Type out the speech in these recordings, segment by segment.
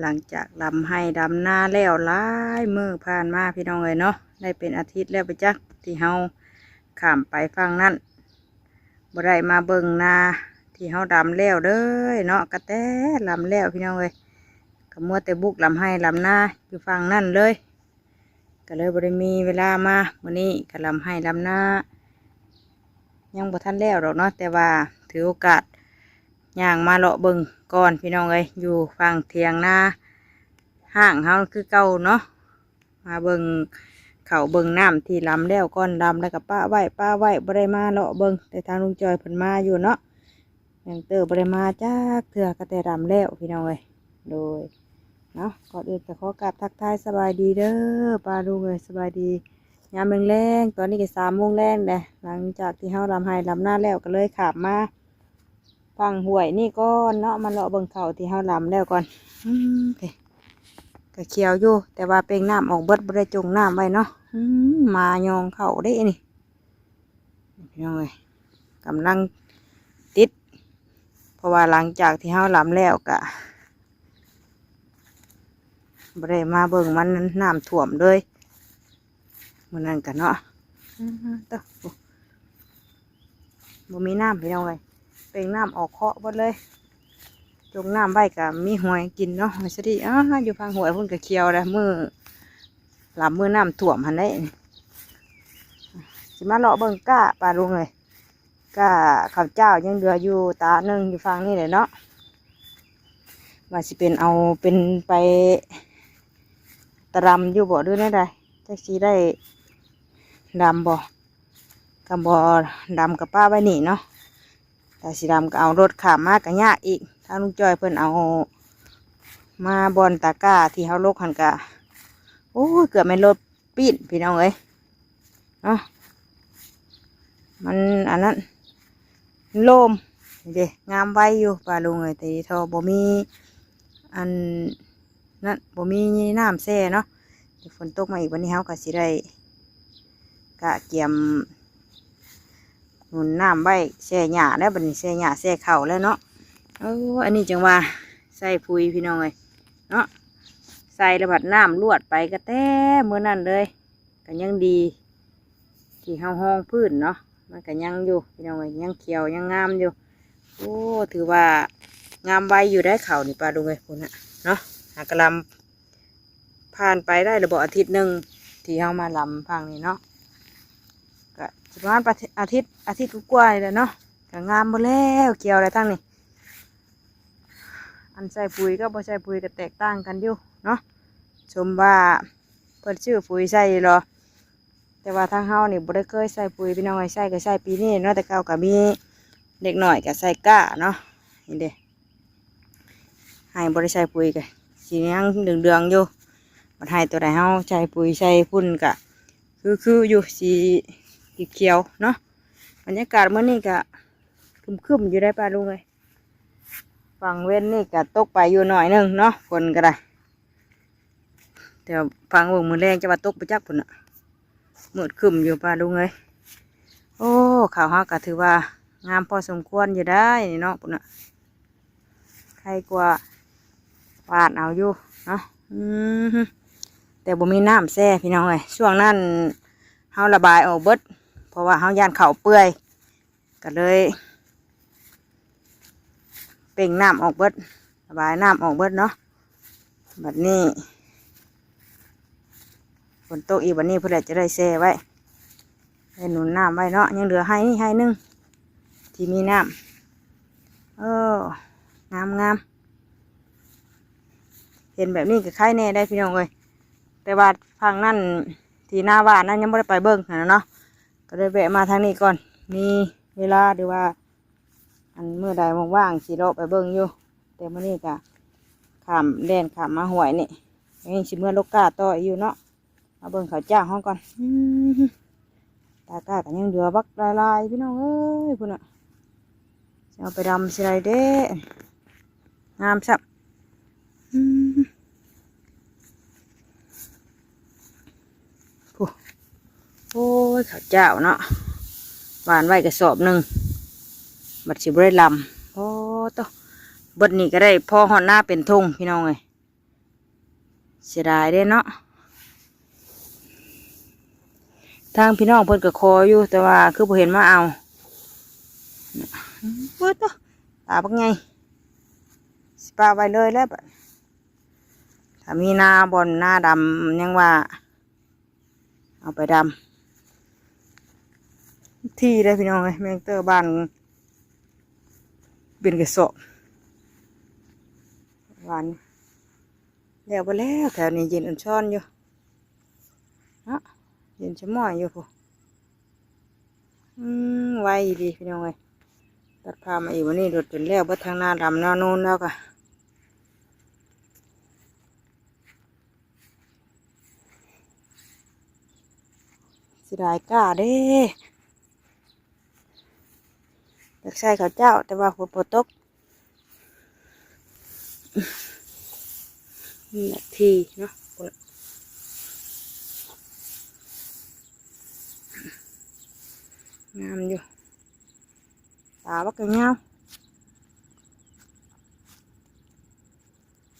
หลังจากลำให้ดำหน้าแล้วหลายมือผ่านมาพี่น้องเลยเนาะได้เป็นอาทิตย์แล้วไปจักที่เฮาข้ามไปฟังนั่นบ่ได้มาเบิ่งนาที่เฮาดำแล้วเด้อเนาะกระแตลำแล้วพี่น้องเลยก็มัวแต่บุกลำให้ลำหน้าอยู่ฟังนั่นเลย ก็เลยบ่ได้มีเวลามาวันนี้ก็ลำให้ลำหน้ายังบ่ทันแล้วหรอกเนาะแต่ว่าถือโอกาส ย่างมาเลาะเบิงก่อนพี่น้องเอ้ยอยู่ฝั่งเทียงหน้าห้างเฮาคือเก่าเนาะมาเบิงเขาเบิงน้ำที่ลำแล้วก่อนลำแล้วก็ป้าไหวป้าไหวบ่ได้มาเลาะเบิงแต่ทางลุงจอยเพิ่นมาอยู่เนาะยังเตอบ่ได้มาจักเถื่อก็แต่ลำแล้วพี่น้องเอ้ยโดยเนาะก่อนอื่นก็ขอกราบทักทายสบายดีเด้อป้าลุงเอ้ยสบายดียามแรงๆตอนนี้ก็สามโมงแรงเลยหลังจากที่เฮาลำไห้ลำหน้าแล้วก็เลยขับมา ฟังหวยนี่ก่อนเนาะมาเลาะเบิ่งเขาที่เฮาลำแล้วก่อนอืมโอเคก็เขียวอยู่ แต่ว่าเปลงน้ำออกเบิดบ่ได้จงน้ำไว้เนาะอืมมายองเขาได้นี่พี่น้องเอ้ยกำลังติด เพราะว่าหลังจากที่เฮาลำแล้วก็บ่ได้มาเบิ่งมันน้ำท่วมเลยมันนั่นกันเนาะอื้อหือเต้าโอ้บ่มีน้ำไปเอาไว้ เป็นน้ำออกเคาะหมดเลยจงน้ำไว้กับมีหอยกินเนาะหอยสดีอ้าอยู่ฟังหวยพุ่นกับเคียวแล้วมือหลับมือน้ำท่วมหันได้สิมาเลาะเบิ่งก้าปลาลุงเลยก้าข้าวเจ้ายังเหลืออยู่ตาหนึ่งอยู่ฟังนี่เลยเนาะว่าสิเป็นเอาเป็นไปตรำอยู่บ่ด้วยได้ไดจักสีได้ดำบ่กับบ่ดำกับป้าไว้นี่เนาะ แต่สีดำก็เอารถขามมากกับยากอีก ถ้าลุงจอยเพิ่นเอา มาบอนตะก้าที่เฮาลกหันกะโอ้ยเกือบไม่นรถปีนพี่น้องเอ้ยเนาะมันอันนั้นโลมนี่เด้งามไว้อยู่ปลาลุงเอ้ยแต่ทอบ่มีอันนั้นบ่มีน้ำแช่เนาะเดี๋ยวฝนตกมาอีกวันนี้เฮาก็สิได้กะเกียม หนุนน้ำไว้แช่หญ้าแล้วบัดนี้แช่หญ้าแช่เข่าแล้วเนาะเอออันนี้จังว่าใส่ปุ๋ยพี่น้องเลยเนาะใส่ระบัดน้ำลวดไปก็แต่เมื่อนั้นเลยก็ยังดีที่เฮาห้องพื้นเนาะมันก็ยังอยู่พี่น้องเลยยังเขียวยังงามอยู่โอ้ถือว่างามไวอยู่ได้เข่านี่ปลาดูเลยคุณนะเนาะหากระลำผ่านไปได้ระบบอาทิตย์หนึ่งที่เฮามาลำพังนี่เนาะ ประมาณประอาทิตย์อาทิตย์กว่าๆนี่แหละเนาะก็งามหมดแล้วเกี่ยวอะไรทั้งนี้อันใส่ปุ๋ยก็บ่ใส่ปุ๋ยก็แตกต่างกันอยู่เนาะชมว่าเพิ่นชื่อปุ๋ยใส่หรอแต่ว่าทางเฮานี่บ่ได้เคยใส่ปุ๋ยพี่น้องไอ้ใส่ก็ใส่ปีนี้เนาะแต่เก่าก็มีเด็กหน่อยก็ใส่ก้าเนาะนี่เด้ให้บ่ได้ใส่ปุ๋ยก็สียังเหลืองๆอยู่มันให้ตัวใดเฮาใช้ปุ๋ยใช้พุ่นกะคือคืออยู่สี เขียวเนาะบรรยากาศเมื่อนี้กะคึมๆอยู่ได้ป่าลุงเลยฝั่งเว้นนี่กะตกไปอยู่หน่อยหนึงเนาะฝนก็ได้แต่ว่าฝั่งวงมือแรงจะมาตกไปจักพุ่นอะมืดคึมอยู่ป่าลุงเลยโอ้ข่าวฮากะถือว่างามพอสมควรอยู่ได้นี่เนาะพุ่นอะใครกว่าวาดเอาอยู่เนาะอืมแต่บ่มีน้ำแซ่พี่น้องเอ้ยช่วงนั้นเฮาระบายออกเบิด ราะว่าเฮาย่านเขาเปื่อยก็เลย เป่งน้ำออกเบิดระบายน้ำออกเบิดเนาะบัดนี้ฝนตกอีกบัดนี้เพื่อจะได้แซ่ไว้ให้หนุนน้ำไว้เนาะยังเหลือให้นี่ให้นึงที่มีน้ำเอองามงามเห็นแบบนี้ก็คล้ายแน่ได้พี่น้องเลยแต่ว่าทางนั่นที่หน้าบ้านนั่นยังไม่ได้ไปเบิ้งนะเนาะ ก็เลยแวะมาทางนี้ก่อน มีเวลาหรือว่า อันเมื่อใดว่างๆสีเราะไปเบิ้งอยู่แต่เมื่อนี้ก็ขามแดนขามมาหวยนี่ยังสิเมื่อลูกกาต่ออยู่เนาะมาเบิ้งเขาวจ้าห้องก่อนตากากันยังเหลือบักลายๆพี่น้องเอ้ยพุ่นอะเอาไปดำสิไรเด้งามสับ อืมโอ้โอ้ยข้าวเจ้าเนาะหวานไว้กระสอบหนึ่งบัดสิบได้ลำโอ้โตเบดนี่ก็ได้พอหอนหน้าเป็นทงพี่น้องเลยเสียดายเด้เนาะทางพี่น้องเพิ่นก็คออยู่ แต่ว่าคือบ่เห็นมาเอาเบิดตัวตาบักไงสปาไว้เลยแล้วบัดถ้ามีหน้าบนหน้าดำยังว่า เอาไปดำ ที่ได้พี่น้องเลยแมงเตอร์บ้านเป็นกระสอบหวานเดี๋ยวไปแล้วแถวนี้เย็นอ่อนช้อนอยู่เนาะเย็นชะม่อยอยู่พูอืมไวดีพี่น้องเลยตัดพามาอีกวันนี้รถจนแล้วบิดทางหน้าดำหน้าโน้นแล้วก็สิได้กล้าเด้อ ใส่ข้าวเจ้า แต่ว่าฝนบ่ตกนี่แหละทีเนาะงามอยู่ตาบักกะเงา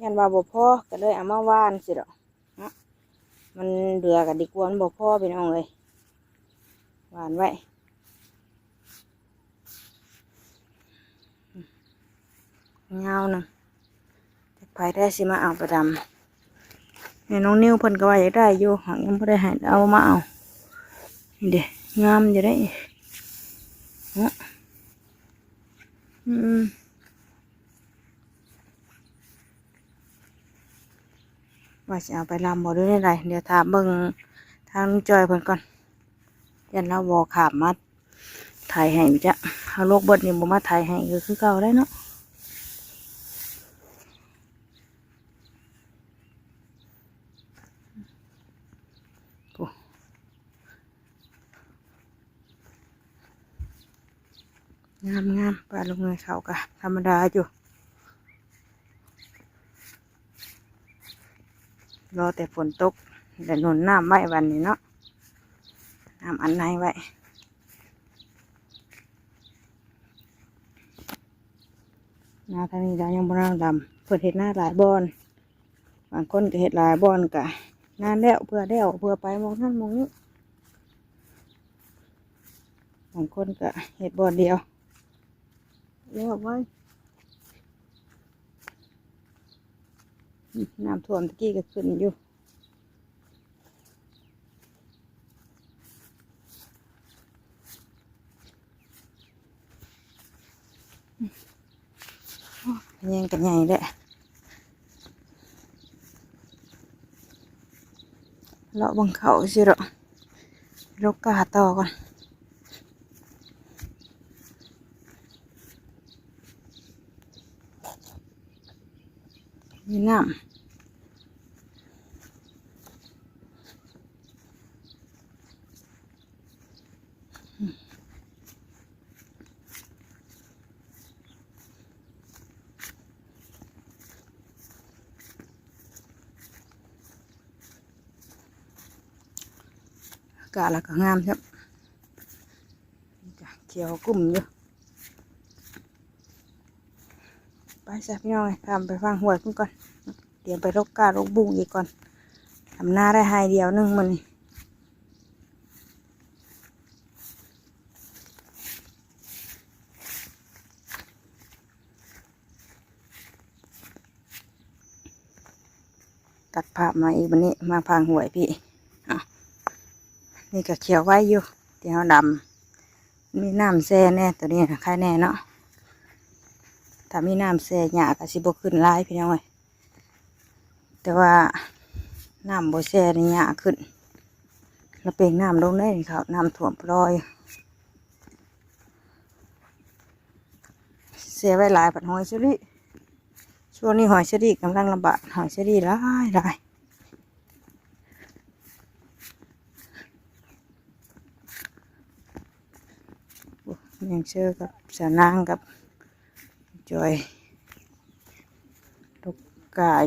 ยันว่าบ่พ่อก็เลยเอามาว่านสิดอกนะมันเดือกันดีกว่ามันบ่พ่อพี่น้องเลยหวานไว้ เงาหนึ่งไปได้สิมาเอาไปดำเนี่ยน้องนิ้วเพิ่นก็ว่าอยากได้อยู่หางยังไม่ได้ให้เอามาเอานี่เด้งามอยู่ได้เนาะอืมว่าจะเอาไปลำบ่ด้วยได้ไรเดี๋ยวถามเบิ่งทางจอยเพิ่นก่อนยันเราบอขามมาถ่ายให้จ้ะเอาโลกเบิดนี่บ่มาถ่ายให้ก็คือเก่าได้เนาะ งามงามปลาลงเงยเขากะธรรมดาอยู่ รอแต่ฝนตกแต่หนุนน้ำไว้วันนี้เนาะน้ำอันไหนไว้นาทางนี้ดายังบ่น้ำดำเพื่อเห็ดหน้าหลายบอนบางคนก็เห็ดหลายบอนกะงานแล้วเพื่อแล้วเพื่อไปมองนั่นมองนี้บางคนก็เห็ดบอนเดียว เรียกไว้น้ำท่วมตะกี้ก็ขึ้นอยู่ยังกันใหญ่เลยเลาะบังเขาสิเหรอลกกาต่อก่อน มีน้ำอากาศแล้วก็งามครับนี่จ้ะเขียวกลุ่มอยู่ จ้ะพี่น้องทำไปฟังหวยเพิ่งก่อน เดี๋ยวไปรกกาลกบุ้งอีกก่อนทำหน้าได้ไฮเดียวนึงมันตัดภาพมาอีกวันนี้มาพังหวยพี่นี่ก็เขียวไว้อยู่เดี๋ยวดำมีน้ำแซ่แน่ตัวนี้นะใครแน่เนาะ ถ้ามีน้ำแช่หยาก็สิบ่ขึ้นหลายพี่น้องเอ้ยแต่ว่าน้ำบ่แช่นี่หยาขึ้นแล้วเปล่งน้ำลงได้นี่ครับน้ำท่วมปลอยแช่ไว้หลายปัดหอยเชอรี่ช่วงนี้หอยเชอรี่กำลังลำบากหอยเชอรี่หลายหลายอ้ยังเชื่อกับสานางกับ จอยลูกกาย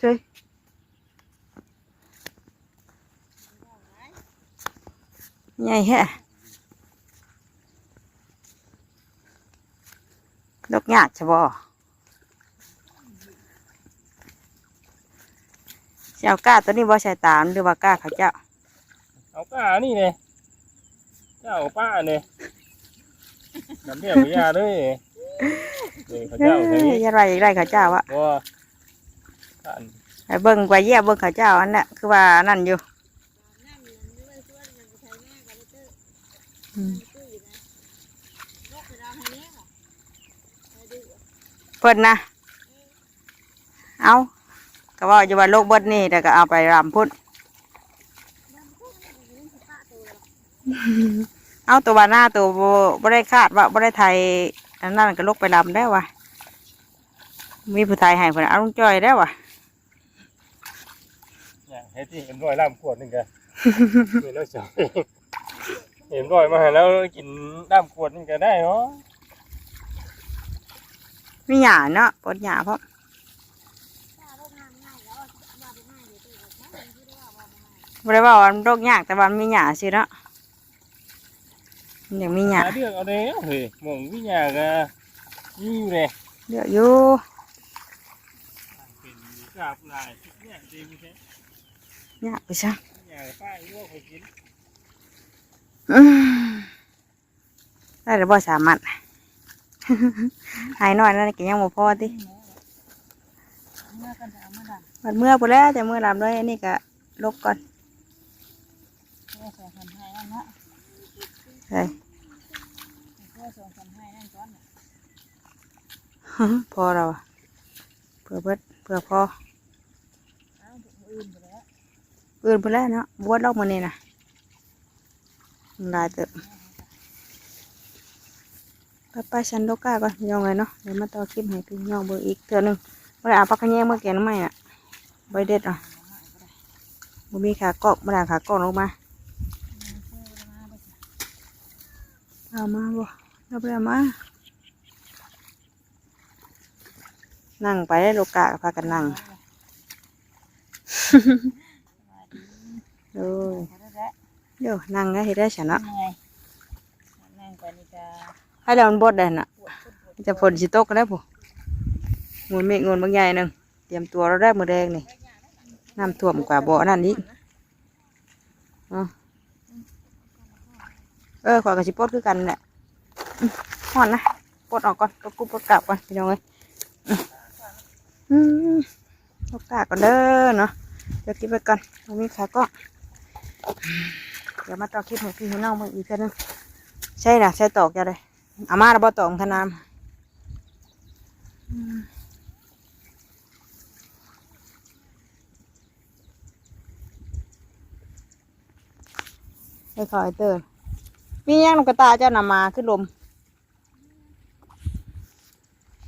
จอย ใหญ่แฮะดอกหยาดใช่บ่ เจ้าก้าตัวนี้บ่ใส่ตามหรือว่าก้าเขาเจ้า เอาป้านี่เนี่ยเจ้าป้าเนี่ยน้ำเบี้ยวิยาด้วยนี่พระเอ้เจ้าใช่ไหมยอย่าไรอีกไรเขาเจ้าวะว่าท่านไปเบิ่งไปเยี่ยมเบิ่งเขาเจ้าอันนั้นคือว่านั่นอยู่อืมเพิ่นนะเอา ก็ว่าอยู่ว่าโลกเบิดนี่แต่ก็เอาไปรำพุ่นเอาตัวบาหน้าตัวบ่บ่ได้คาดว่าบ่ได้ไทยอันนั้นก็ลกไปรำได้วะมีผู้ไทยให้เพิ่นเอาลุงจ้อยได้วะเนี่ยเฮ็ดที่เห็นรอยล่ามขวดหนึงกันเห็นแล้วเฉยเห็นรอยมาให้แล้วกินล่ามขวดหนึงก็ได้เนาะมีหยาเนาะปลดหยาเพราะ บ่ได้ว่าว่ามันโรคยากแต่ว่ามันมีหยาสิเนาะมันยังมีหยาหาเรื่องเอาเลยเฮ้ยหมองวิญญาก็มีอยู่เลยเดี๋ยวอยู่เป็นกราบลายเนี่ยจริงใช่หยาไปซะวิญญาป้าอีว่าเขากินอืมได้หรือบ่สามารถ หายหน่อยนั่นกินยังบ่พอติบัดเมื่อพอแล้วแต่เมื่อลำด้วยอันนี่ก็ลบก่อน ใช่พอเราอะเพื่อเบิดเพื่อพออื่นไปแล้วเนาะบวชลอกมันนี่นะมันลายเติบไปไปชันโลก้าก่อนยองเลยเนาะเดี๋ยวมาต่อคลิปให้พี่ยองเบอร์อีกเทื่อหนึงเมื่อไหร่เอาปลากระแยงเมื่อแกงน้ำไหมอะใบเด็ดอะบ่มีขากอกมาด่าขากอกลงมา เอามาบ่เอาไปเอามา นั่งไปได้โลกะพากันนั่งโอ้ยเดี๋ยวนั่งก็เห็นได้ฉันเนาะนั่งไปนี่ก็ให้เรามันบดได้น่ะ จะฝนสิตกกันได้ปุ๊งูเมฆงูบางใหญ่หนึ่งเตรียมตัวเราได้มือแดงนี่น้ำท่วมกว่าบ่อนั่นนี้เอา เออขวากระสิปดคือกันแหละห่อนนะปดออกก่อนปดกุบปดกลับก่อนพี่น้องเอ้ยอืมตกกาก่อนเด้อเนาะเดี๋ยวกินไปก่อนตรงนี้ขาก็ เดี๋ยวมาต่อคลิปให้พี่ให้น้องเบิ่งอีกเทื่อนึงใช่นะใช่ตอกจะเลยอามาเระบอตอกทนามอืมให้คอยเตือน มีย่างนกกระตาเจ้านำมาขึ้นลม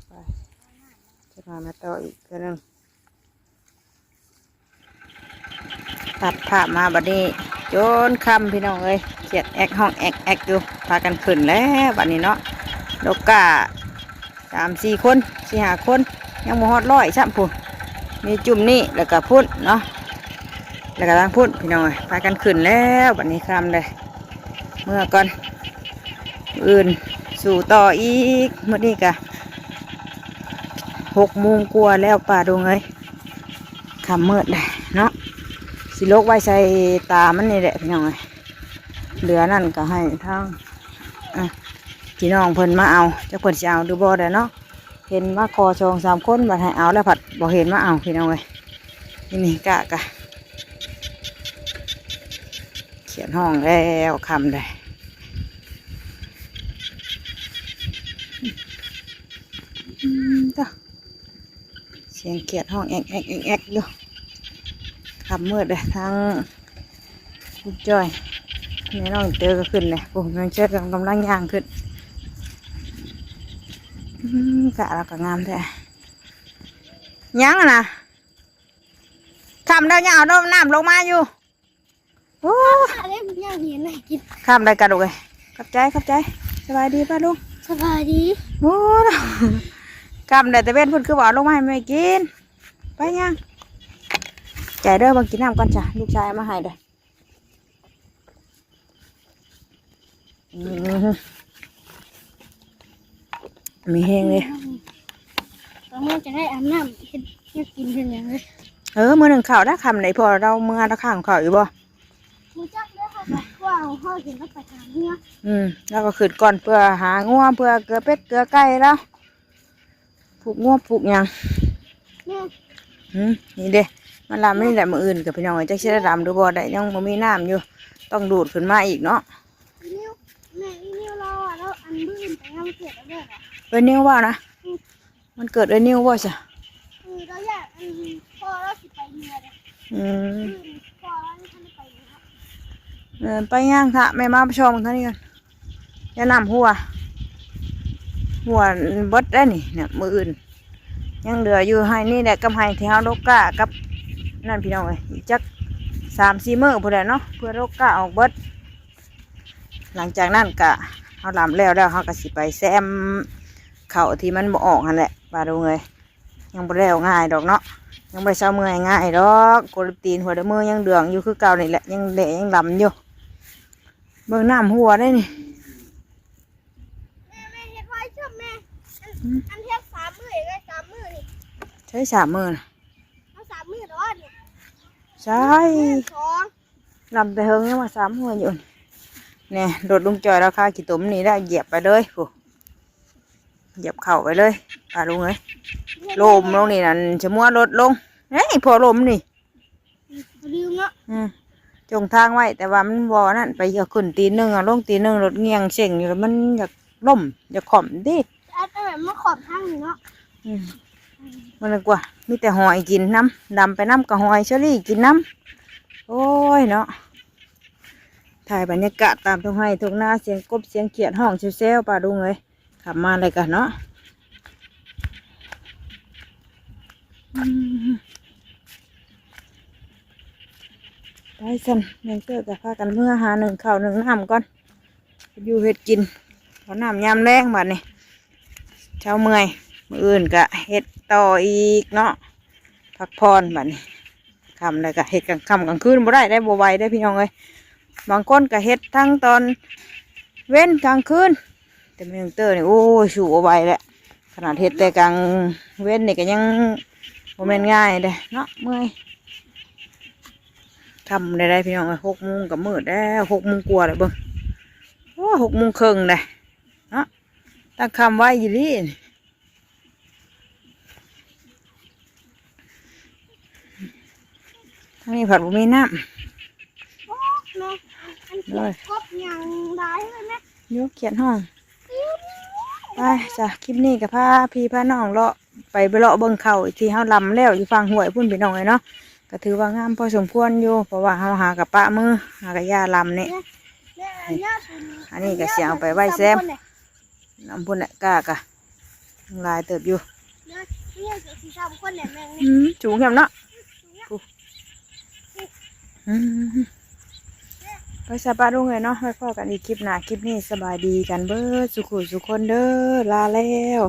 ไปจะมามาต่ออีกเทื่อนึงตัดภาพมาบัดนี้จนคำพี่น้องเอ้ยเขียดแอกห้องแอกแอกอยู่พากันขึ้นแล้วบัดนี้เนาะนกกาสามสี่คนสี่ห้าคน ยังบ่ฮอดร้อยซ้ำพุ่นมีจุ่มนี่แล้วก็พุ่นเนาะแล้วก็ทางพุ่นพี่น้องเอ้ยพากันขึ้นแล้วบัดนี้คำเลย มื่อก่อนอื่นสู่ต่ออีกเมื่อนี้กะหกโมงกว่าแล้วป่าดงเอ้ยคำเมืดเลยเนาะสิโลกไว้ใส่ตามันนี่แหละพี่น้องเอ้ยเหลือนั่นก็ให้ทางพี่น้องเพิ่นมาเอาจะเพิ่นสิเอาดูบ่ได้เนาะเห็นมาคอชองสามคนบัดให้เอาแล้วผัดบ่เห็นมาเอาพี่น้องเอ้ยนี่นี่กะกะเขียนห้องแล้วคำเลยอืม จ้ะเสียงเขียนห้องแอกแอกแอกแอกอยู่ขับมืดเลยทางลูกจ้อยแม่น้องเจอก็ขึ้นเลยผมยังเชื่อกำลังย่างขึ้นอืมกะเราก็งามแท้ยังอะนะคำได้ยังเอาน้ำน้ำลงมาอยู่โอ้อะไรมันยังเห็นอะไรกินคำได้กระดูกเลยขับใจขับใจ สบายดีป่ะลุงสบายดีโอ้ คำได้แต่เว้นเพุ่นคือบอกลงมาให้แม่กิน ไปยังใจเด้อบางกินน้ำก่อนจ้ะลูกชายเอามาให้เด้ออืมมีแห้งเลยตอนนี้จะได้อาบน้ำเฮ็ดเฮ็ดกินเพิ่นอย่างเลยเออมือหนึ่งข่าวได้คำไหนพอเราเมื่อเราข้างข่าวอยู่บ่มูจักเด้อค่ะว่าเอาเฮาเห็นแล้วไปทางเนื้ออืมแล้วก็ขึ้นก่อนเพื่อหางัวเพื่อเกลือเป็ดเกลือไก่แล้ว ผูกงัวผูกหยังแม่อืมนี่เด้มันลำไม่ได้มืออื่นกับพี่น้องจะเชื่อดำดูบ่ได้ยังบ่มีน้ำอยู่ ต้องดูดขึ้นมาอีกเนาะอีนิ้วแม่อีนิ้วเราอะแล้วอันบื้นไปงานเกิดแล้วเด้ออะเอ้ยนิ้วว่านะ มันเกิดเอ้ยนิ้วว่าจ้ะคือเราอยากอันพอเราสิไปเรือเด้ออืมบื้นพอเราท่านไปเรือเออไปย่างค่ะแม่มาไปชมท่านี้กันอย่านำหัว หัวบดได้นี่เนี่ยมืออื่น ยังเหลืออยู่ให้นี่แหละกับให้ที่เฮาโลกากับนั่นพี่น้องเอ้ยจักสามสี่มื้อพอแหล้วเนาะเพื่อโลกาออกบดหลังจากนั้นกะเฮาลำแล้วแล้วเฮาก็สิไปแซมเข่าที่มันบ่ออกนั่นแหละบาดูเลยยังบ่แล้วง่ายดอกเนาะยังบ่ได้เช้าเมื่อยง่ายดอกโกลตีนหัวเดมือยังเดืองอยู่คือเก่านี่แหละยังเละยังลำอยู่เบิ่งน้ำหัวได้นี่ แม่แม่เฮ็ดไว้ชอบแม่ อันอันเฮ็ดสามมื้อเลยสามมื้อนี่ใช้สามมือนะเอาสามมื้อเด้อนี่ใช่สองลำแต่เฮิงยังมาสามหัวอยู่นี่เนี่ยโดดลุงจอยราคากี่ตุ่มนี่ได้เหยียบไปเลยผู้เหยียบเข่าไปเลยปลาลุงเลยลมลงนี่นั่นจะมัวรถลงเฮ้ยพอลมนี่ลืมเนาะอืมจงทางไว้ แต่ว่ามันบอนั่นไปเอาขึ้นตีนหนึงอะลงตีนหนึงรถเงียงเสียงอยู่แล้วมันอยากล่มอยากข่อมดิ อันอันนั้นมาขอบทางนี่เนาะอืมมันเลยกว่ามีแต่หอยกินน้ำดำไปน้ำกับหอยเชอรี่กินน้ำโอ้ยเนาะถ่ายบรรยากาศตามทุ่งไร่ทุ่งนาเสียงกบเสียงเขียดห้องเซลๆป่าดุงเลยขับมาเลยกันเนาะไปสันแมงเตอร์กับพากันเมื่อหาหนึ่งข้าวหนึ่งน้ำก่อนอยู่เห็ดกินขอน้ำยามแรงบัดนี้ เช้าเมื่อยมืออื่นก็เฮ็ดต่ออีกเนาะพักพรบัดนี้คำแล้วก็เฮ็ดกลางค่ำกลางคืนบ่ได้ได้บ่ไหวได้พี่น้องเอ้ยบางคนก็เฮ็ดทั้งตอนเว้นกลางคืนแต่แมงเตอร์นี่โอ้ยสูบ่ไหวแล้วขนาดเฮ็ดแต่กลางเว้นนี่ก็ยังบ่แม่นง่ายเด้เนาะเมื่อยทำได้ได้พี่น้องเอ้ยหกโมงกับมืดแล้วหกโมงกว่าแล้วเบิ่งโอ้หกโมงครึ่งเลย ตั้งคำไว้อยี่ลี่ทางนี้ผัดบุมีน้โอ้แม่อันเขียนครบอย่างได้เลยแม่ำยกเขียนห้อง ไปจ้ะคลิปนี้กับพาพี่พาน้องเลาะไปไปเลาะเบิ่งเขาอีกทีเฮาลำแล้วอยู่ฟังห้วยพุ่นพี่น้องเลยเนาะก็ถือว่างามพอสมควรอยู่เพราะว่าเฮาหากับปะมือหากับยาลำนี่แม่อันเนี้ยเป็นอันนี้ก็เสียเอาไปไว้แซม น้ำพุ่นแหละกล้ากะลายเติบอยู่เนี่ยเนี่ยจะสีสามคนเนี่ยแม่งอืมจูงแคมเนาะกูอืมไปสบายลุงเลยเนาะไว้พอกันอีกคลิปหน้าคลิปนี้สบายดีกันเบิดสุขุสุขคนเด้อลาแล้ว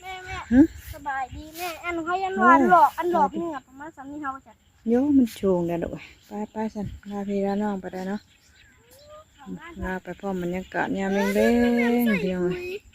แม่แม่หึสบายดีแม่อันเขายันวานหลอกอันหลอกนี่ประมาณสามนี่เขาจะโยมันชูงเด้อดอกไปไปสันลาพี่ลาน้องไปได้เนาะ ลาไปพร้อมบรรยากาศยามเร่งๆเดียงคุย